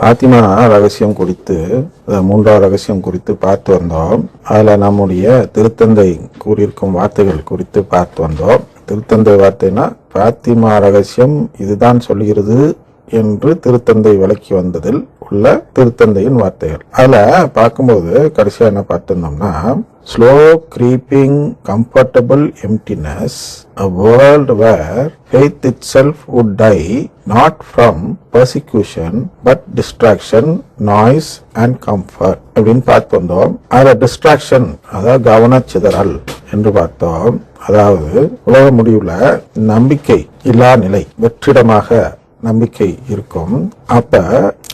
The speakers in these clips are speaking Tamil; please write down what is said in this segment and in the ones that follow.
பாத்திமா ரகசியம் குறித்து மூன்றாவது ரகசியம் குறித்து பார்த்து வந்தோம். அதில் நம்முடைய திருத்தந்தை கூறியிருக்கும் வார்த்தைகள் குறித்து பார்த்து வந்தோம். திருத்தந்தை வார்த்தைனா பாத்திமா ரகசியம் இதுதான் சொல்கிறது என்று திருத்தந்தை விளக்கி வந்ததில் உள்ள திருத்தந்தையின் வார்த்தைகள். அதில் பார்க்கும்போது கடைசியாக என்ன பார்த்துருந்தோம்னா slow creeping comfortable emptiness a world where faith itself would die not from persecution but distraction noise and comfort அப்படின்னு பார்த்து வந்தோம் அதுல டிஸ்ட்ராக்ஷன் அதாவது கவனச்சிதறல் என்று பார்த்தோம் அதாவது உலக முடிவுல நம்பிக்கை இல்லா நிலை வெற்றிடமாக நம்பிக்கை இருக்கும் அப்ப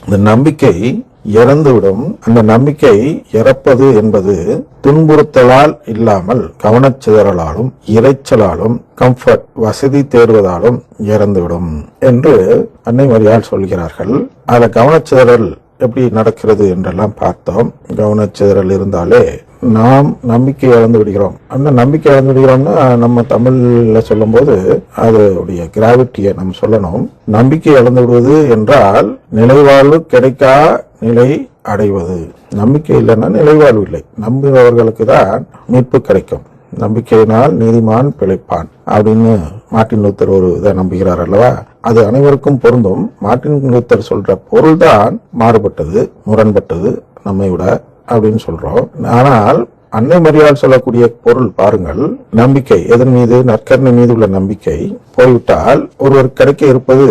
இந்த நம்பிக்கை இறந்துவிடும். அந்த நம்பிக்கை இறப்பது என்பது துன்புறுத்தலால் இல்லாமல் கவனச்சிதறலாலும் இரைச்சலாலும் கம்ஃபர்ட் வசதி தேடுவதாலும் இறந்துவிடும் என்று அன்னை மரியாள் சொல்கிறார்கள். அந்த கவனச்சிதறல் எப்படி நடக்கிறது என்றெல்லாம் பார்த்தோம். கவனச்சிதறல் இருந்தாலே நாம் நம்பிக்கை இழந்து விடுகிறோம். அந்த நம்பிக்கை இழந்து விடுகிறோம்னா நம்ம தமிழ்ல சொல்லும்போது அதோடைய கிராவிட்டியை நம்ம சொல்லணும். நம்பிக்கை இழந்து விடுவது என்றால் நிலைவாழ்வு கிடைக்கா நிலை அடைவது. நம்பிக்கை இல்லைன்னா நிலைவாழ்வு இல்லை. நம்புகிறவர்களுக்கு தான் மீட்பு கிடைக்கும். நம்பிக்கையினால் நீதிமான் பிழைப்பான் அப்படின்னு மார்ட்டின் லூத்தர் ஒரு இதை நம்புகிறார் அல்லவா? அது அனைவருக்கும் பொருந்தும். மார்ட்டின் லூத்தர் சொல்ற பொருள்தான் மாறுபட்டது முரண்பட்டது நம்மை விட அப்படின்னு சொல்றோம். ஆனால் அன்னை மரியாள் சொல்லக்கூடிய பொருள் பாருங்கள். நம்பிக்கை. எதன் மீது? நற்கரணை மீது உள்ள நம்பிக்கை. போய்விட்டால் ஒருவர் கிடைக்க இருப்பது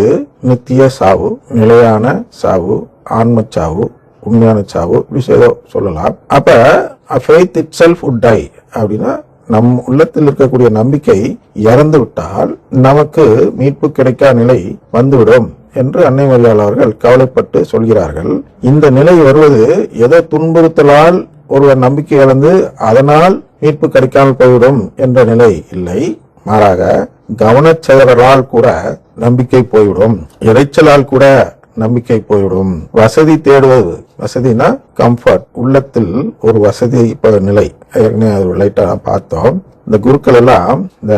நித்திய சாவு நிலையான சாவு ஆன்ம சாவு உண்மையான சாவு இப்படி ஏதோ சொல்லலாம். அப்ப faith itself would die அப்படின்னா நம் உள்ளத்தில் இருக்கக்கூடிய நம்பிக்கை இறந்து விட்டால் நமக்கு மீட்பு கிடைக்கா நிலை வந்துவிடும் என்று அன்னை மரியாள் அவர்கள் கவலைப்பட்டு சொல்கிறார்கள். இந்த நிலை வருவது எதோ துன்புறுத்தலால் ஒருவர் நம்பிக்கை இழந்து அதனால் மீட்பு கிடைக்காமல் போய்விடும் என்ற நிலை இல்லை. மாறாக கவனச்செயலால் கூட நம்பிக்கை போய்விடும். இறைச்சலால் கூட நம்பிக்கை போய்விடும் வசதி தேடுவது. வசதினா கம்ஃபர்ட் உள்ளத்தில் ஒரு வசதி இப்ப நிலை. ஏற்கனவே அது லைட்டாக பார்த்தோம். இந்த குருக்கள் எல்லாம் இந்த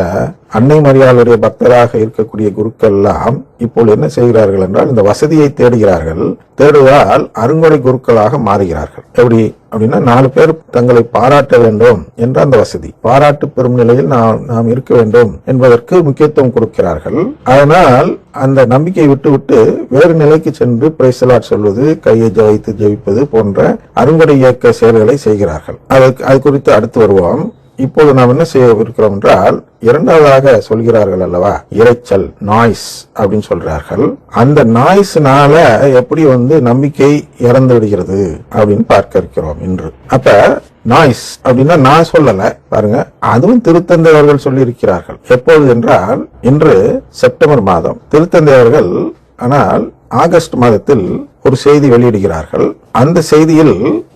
அன்னை மரியாளுடைய பக்தராக இருக்கக்கூடிய குருக்கள் எல்லாம் இப்போது என்ன செய்கிறார்கள் என்றால் இந்த வசதியை தேடுகிறார்கள். தேடுவதால் அருங்கொடை குருக்களாக மாறுகிறார்கள். எப்படி? அப்படின்னா நாலு பேர் தங்களை பாராட்ட வேண்டும் என்ற அந்த வசதி. பாராட்டு பெறும் நிலையில் நாம் நாம் இருக்க வேண்டும் என்பதற்கு முக்கியத்துவம் கொடுக்கிறார்கள். அதனால் அந்த நம்பிக்கையை விட்டுவிட்டு வேறு நிலைக்கு சென்று பிரைசலாட் சொல்வது கையை ஜெயித்து ஜெயிப்பது போன்ற அருங்கொடை இயக்க செயல்களை செய்கிறார்கள். அதுக்கு அது குறித்து அடுத்து வருவோம். இப்போது நாம் என்ன செய்ய இருக்கிறோம் என்றால் இரண்டாவதாக சொல்கிறார்கள் அல்லவா? இரைச்சல் நாய்ஸ் அப்படின்னு சொல்றார்கள். அந்த நாய்ஸ்னால எப்படி வந்து நம்பிக்கை இறந்து விடுகிறது அப்படின்னு பார்க்க இருக்கிறோம் இன்று. அப்ப நாய்ஸ் அப்படின்னா நான் சொல்லல பாருங்க. அதுவும் திருத்தந்தை அவர்கள் சொல்லி இருக்கிறார்கள் எப்பொழுது என்றால் இன்று செப்டம்பர் மாதம். திருத்தந்தை அவர்கள் ஆனால் ஆகஸ்ட் மாதத்தில் ஒரு செய்தி வெளியிடுகிறார்கள். அந்த செய்தியில்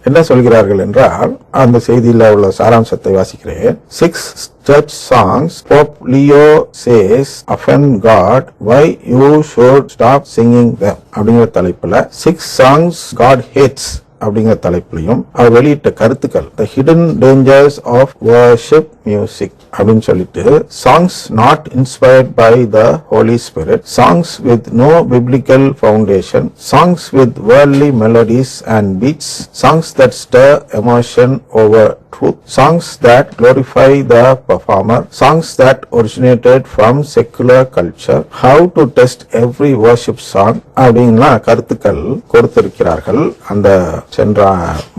என்ன சொல்கிறார்கள் என்றால் அந்த செய்தியில் உள்ள சாராம்சத்தை வாசிக்கிறேன். Six church songs Pope Leo says offend God why you should stop singing them? அப்படிங்கிற தலைப்புல சிக்ஸ் சாங்ஸ் காட் ஹேட்ஸ் அப்படிங்கிற தலைப்புலையும் அவர் வெளியிட்ட கருத்துக்கள் the hidden dangers of worship music அப்படின்னு சொல்லிட்டு songs not inspired by the Holy Spirit songs with no biblical foundation songs with worldly melodies and beats songs that stir emotion over truth, songs that glorify the performer, songs that originated from secular culture, how to test every worship song அப்படின்லாம் கருத்துக்கள் கொடுத்திருக்கிறார்கள் அந்த சென்ற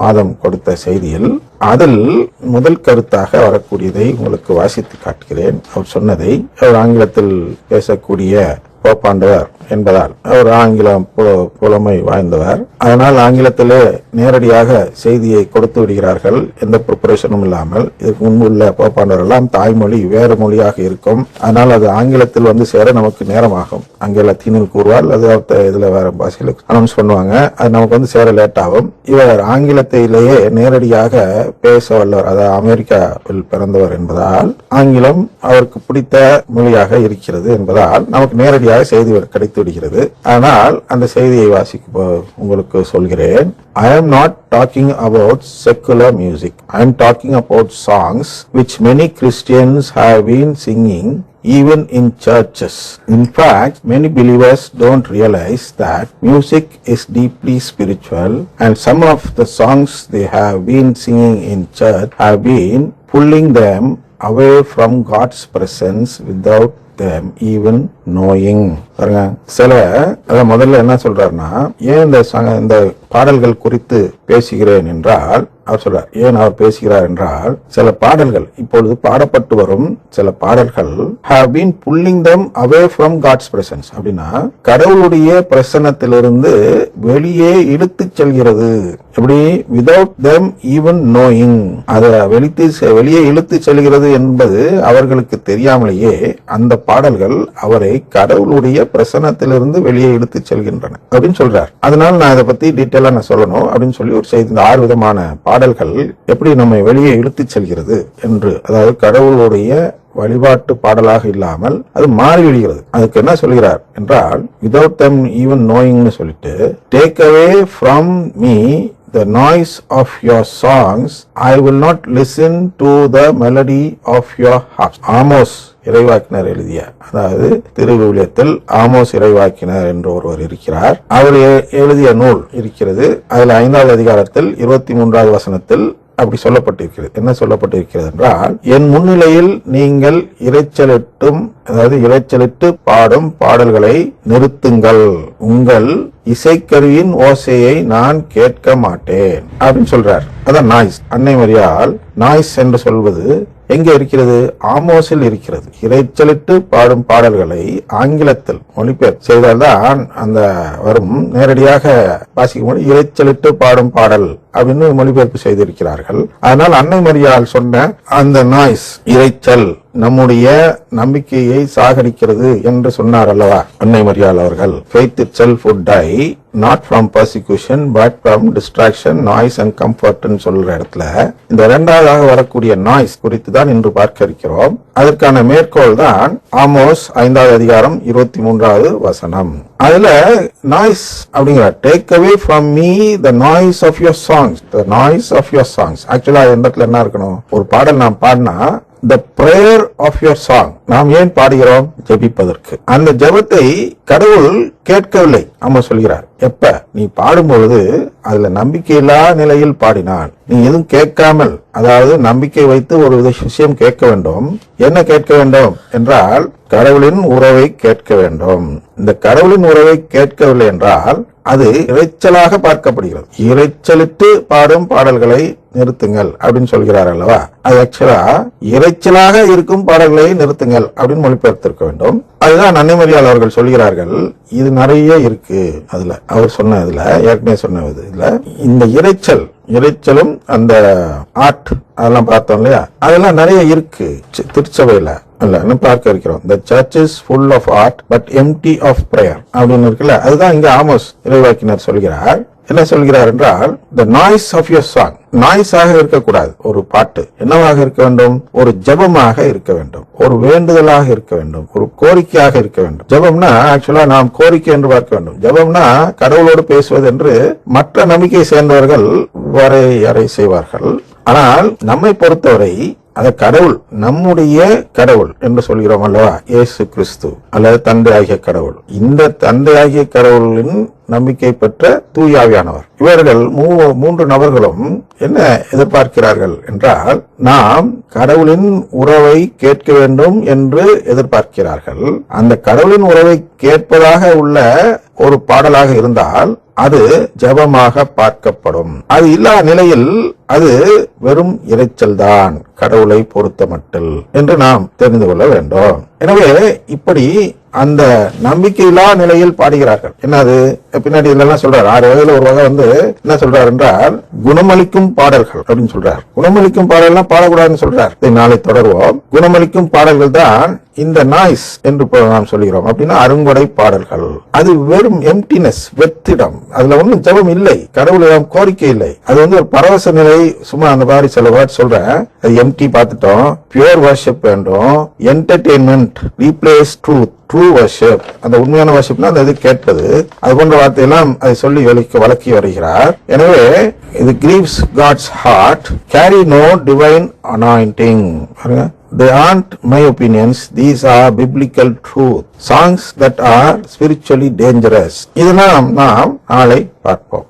மாதம் கொடுத்த செய்தியில். அதில் முதல் கருத்தாக வரக்கூடியதை உங்களுக்கு வாசித்து காட்டுகிறேன். அவர் சொன்னதை அவர் ஆங்கிலத்தில் பேசக்கூடிய போப்பாண்டவர் என்பதால் அவர் ஆங்கிலம் புலமை வாய்ந்தவர். அதனால் ஆங்கிலத்திலே நேரடியாக செய்தியை கொடுத்து விடுகிறார்கள். எந்த ப்ரிப்பரேஷனும் இல்லாமல். இதுக்கு முன்பு உள்ள போப்பாண்டவர் எல்லாம் தாய்மொழி வேறு மொழியாக இருக்கும். அதனால் அது ஆங்கிலத்தில் வந்து சேர நமக்கு நேரமாகும். அங்கே லத்தீனில் கூறுவார் அது அடுத்த இதில் வேற பாஷையில் அனௌன்ஸ் பண்ணுவாங்க. அது நமக்கு வந்து சேர லேட் ஆகும் இவர் ஆங்கிலத்திலேயே நேரடியாக பேச வல்லவர் அதாவது அமெரிக்காவில் பிறந்தவர் என்பதால் ஆங்கிலம் அவருக்கு பிடித்த மொழியாக இருக்கிறது என்பதால் நமக்கு நேரடியாக செய்தி கிடைத்து விடுகிறது ஆனால் அந்த செய்தியை வாசிக்க உங்களுக்கு சொல்கிறேன் ஐ am not talking about secular music. I am talking about songs which many Christians have been singing even in churches. In fact, many believers don't realize that music is deeply spiritual and some of the songs they have been singing in church have been pulling them away from God's presence without them even knowing. பாருங்க சில அதை முதல்ல என்ன சொல்றாருன்னா ஏன் இந்த சங்க- இந்த பாடல்கள் குறித்து பேசுகிறேன் என்றால் அவர் சொல்றார் ஏன் அவர் பேசுகிறார் என்றால் சில பாடல்கள் இப்பொழுது பாடப்பட்டு வரும் சில பாடல்கள் have been pulling them away from God's presence அப்படின்னா கடவுளுடைய பிரசனத்திலிருந்து வெளியே இழுத்து செல்கிறது. எப்படி? விதவுட் தெம் ஈவன் நோயிங் அதை வெளித்து வெளியே இழுத்து செல்கிறது என்பது அவர்களுக்கு தெரியாமலேயே அந்த பாடல்கள் அவரை கடவுளுடைய பிரசன்னத்திலிருந்து வெளியே இழுத்து செல்கின்றன. அப்படின்னு சொல்றார். அதனால நான் இதை பத்தி டீட்டெயிலா நான் சொல்லணும் அப்படின்னு சொல்லி ஒரு செய்தி ஆறு விதமான பாடல்கள் எப்படி நம்மை வெளியே இழுத்து செல்கிறது என்று அதாவது கடவுளுடைய வழிபாட்டு பாடலாக இல்லாமல் அது மாறி விடுகிறது அதுக்கு என்ன சொல்கிறார் என்றால் விதவுட் தம் ஈவன் நோயிங்னு சொல்லிட்டு take away from me the noise of your songs, I will not listen to the melody of your harps. Amos இறைவாக்கினர் எழுதிய அதாவது திருவிவிலியத்தில் ஆமோஸ் இறைவாக்கினர் என்று ஒருவர் இருக்கிறார். அவர் எ- எழுதிய நூல் இருக்கிறது. அதில் ஐந்தாவது அதிகாரத்தில் இருபத்தி மூன்றாவது வசனத்தில் அப்படி சொல்லப்பட்டிருக்கிறது. என்ன சொல்லப்பட்டிருக்கிறது என்றால் என் முன்னிலையில் நீங்கள் இரைச்சலிட்டும் அதாவது இரைச்சலிட்டு பாடும் பாடல்களை நிறுத்துங்கள். உங்கள் இசைக்கருவியின் ஓசையை நான் கேட்க மாட்டேன். அப்படின்னு சொல்றார். அதான் நாய்ஸ். அன்னை மரியால் நாய்ஸ் என்று சொல்வது எங்க இருக்கிறது? ஆமோஸில் இருக்கிறது. இரைச்சலிட்டு பாடும் பாடல்களை ஆங்கிலத்தில் மொழிபெயர்ப்பு செய்தால்தான் அந்த வரும் நேரடியாக வாசிக்கும் இரைச்சலிட்டு பாடும் பாடல் அப்படின்னு மொழிபெயர்ப்பு செய்திருக்கிறார்கள். அதனால் அன்னை மரியால் சொன்ன அந்த நாய்ஸ் இரைச்சல் நம்முடைய நம்பிக்கையை சாகடிக்கிறது என்று சொன்னார் அல்லவா? அன்னை மரியாள் அவர்கள். Faith itself would die not from persecution but from distraction noise and கம்ஃபர்ட்னு சொல்ற இடத்துல இந்த இரண்டாவதாக வரக்கூடிய நாய்ஸ் குறித்து தான் இன்று பார்க்க இருக்கிறோம். அதற்கான மேற்கோள் தான் ஆமோஸ் ஐந்தாவது அதிகாரம் இருபத்தி மூன்றாவது வசனம். அதுல நாய்ஸ் அப்படிங்கிற take away from me the noise of your songs the noise of your songs actually இந்த இடத்துல என்ன இருக்கணும்? ஒரு பாடல் நான் பாடினா the prayer of your song நாம் ஏன் பாடுகிறோம்? ஜெபிப்பதற்கு. அந்த ஜெபத்தை கடவுள் கேட்கவில்லை. அம்மா சொல்கிறார் எப்ப? நீ பாடும்பொழுது அதுல நம்பிக்கையில்லா நிலையில் பாடினான் நீ எதுவும் கேட்காமல் அதாவது நம்பிக்கை வைத்து ஒரு வித விஷயம் கேட்க வேண்டும். என்ன கேட்க வேண்டும்? என்றால் கடவுளின் உறவை கேட்க வேண்டும். இந்த கடவுளின் உறவை கேட்கவில்லை என்றால் அது இரைச்சலாக பார்க்கப்படுகிறது. இரைச்சலிட்டு பாடும் பாடல்களை நிறுத்துங்கள் அப்படின்னு சொல்கிறார் அல்லவா? அது ஆக்சுவலா இரைச்சலாக இருக்கும் பாடல்களை நிறுத்துங்கள் அப்படின்னு மொழிபெயர்த்திருக்க வேண்டும். அதுதான் நன்னிமரியால் அவர்கள் சொல்கிறார்கள் இது நிறைய இருக்கு அதுல. அவர் சொன்ன இதுல ஏற்கனவே சொன்ன இதுல. இந்த இரைச்சல் இரைச்சலும் அந்த ஆர்ட் அதெல்லாம் பார்த்தோம் இல்லையா? அதெல்லாம் நிறைய இருக்கு திருச்சபையில. இல்ல இன்னும் பார்க்க இருக்கிறோம். The church is full of art but empty of prayer அப்படின்னு இருக்குல்ல? அதுதான் இங்க ஆமோஸ் இறைவாக்கினர் சொல்கிறார். என்ன சொல்கிறார் என்றால் the noise of your song noise ஆக இருக்கக்கூடாது. ஒரு பாட்டு என்னவாக இருக்க வேண்டும்? ஒரு ஜெபமாக இருக்க வேண்டும். ஒரு வேண்டுதலாக இருக்க வேண்டும். ஒரு கோரிக்கையாக இருக்க வேண்டும். ஜெபம்னா ஆக்சுவலா நாம் கோரிக்கை என்று பார்க்க வேண்டும். ஜபம்னா கடவுளோடு பேசுவது என்று மற்ற நம்பிக்கை சேர்ந்தவர்கள் வரையறை செய்வார்கள். ஆனால் நம்மை பொறுத்தவரை அந்த கடவுள் நம்முடைய கடவுள் என்று சொல்கிறோம் அல்லவா? இயேசு கிறிஸ்து அல்லது தந்தை ஆகிய கடவுள். இந்த தந்தை ஆகிய கடவுளின் நம்பிக்கை பெற்ற தூயாவியானவர். இவர்கள் மூ- மூன்று நபர்களும் என்ன எதிர்பார்க்கிறார்கள் என்றால் நாம் கடவுளின் உறவை கேட்க வேண்டும் என்று எதிர்பார்க்கிறார்கள். அந்த கடவுளின் உறவை கேட்பதாக உள்ள ஒரு பாடலாக இருந்தால் அது ஜபமாக பார்க்கப்படும். அது இல்லாத நிலையில் அது வெறும் இரைச்சல் தான் கடவுளை பொறுத்த மட்டில் என்று நாம் தெரிந்து கொள்ள வேண்டும். எனவே இப்படி அந்த நம்பிக்கையில்லா நிலையில் பாடுகிறார்கள். என்னது? பின்னாடி இதெல்லாம் சொல்றாரு? ஆறு வகையில ஒரு வகை வந்து என்ன சொல்றாரு என்றால் குணமளிக்கும் பாடல்கள் அப்படின்னு சொல்றாரு. குணமளிக்கும் பாடல்லாம் பாடக்கூடாதுன்னு சொல்றாரு. இதை நாளை தொடர்வோம். குணமளிக்கும் பாடல்கள் தான் இந்த நாய்ஸ் என்று நாம் சொல்கிறோம். அப்படின்னா அருங்கொடை பாடல்கள். அது வெறும் எம்டினஸ் வெற்றிடம். அதுல ஒன்றும் ஜெபம் இல்லை. கடவுளிடம் கோரிக்கை இல்லை. அது வந்து ஒரு பரவச நிலை. சும்மா அந்த மாதிரி சில வேர்ட் சொல்றேன். அது எம்டி பார்த்துட்டோம். பியூர் வர்ஷிப் வேண்டும். Entertainment replace truth true worship அந்த உண்மையான வர்ஷிப்னா அந்த இது கேட்பது அது போன்ற வார்த்தையெல்லாம் அதை சொல்லி வலிக்க வழக்கி வருகிறார். எனவே இது grieves God's heart carry no divine anointing பாருங்க. They aren't my opinions. These are biblical truth. Songs that are spiritually dangerous. இதெல்லாம் நாம் நாளை பார்ப்போம்.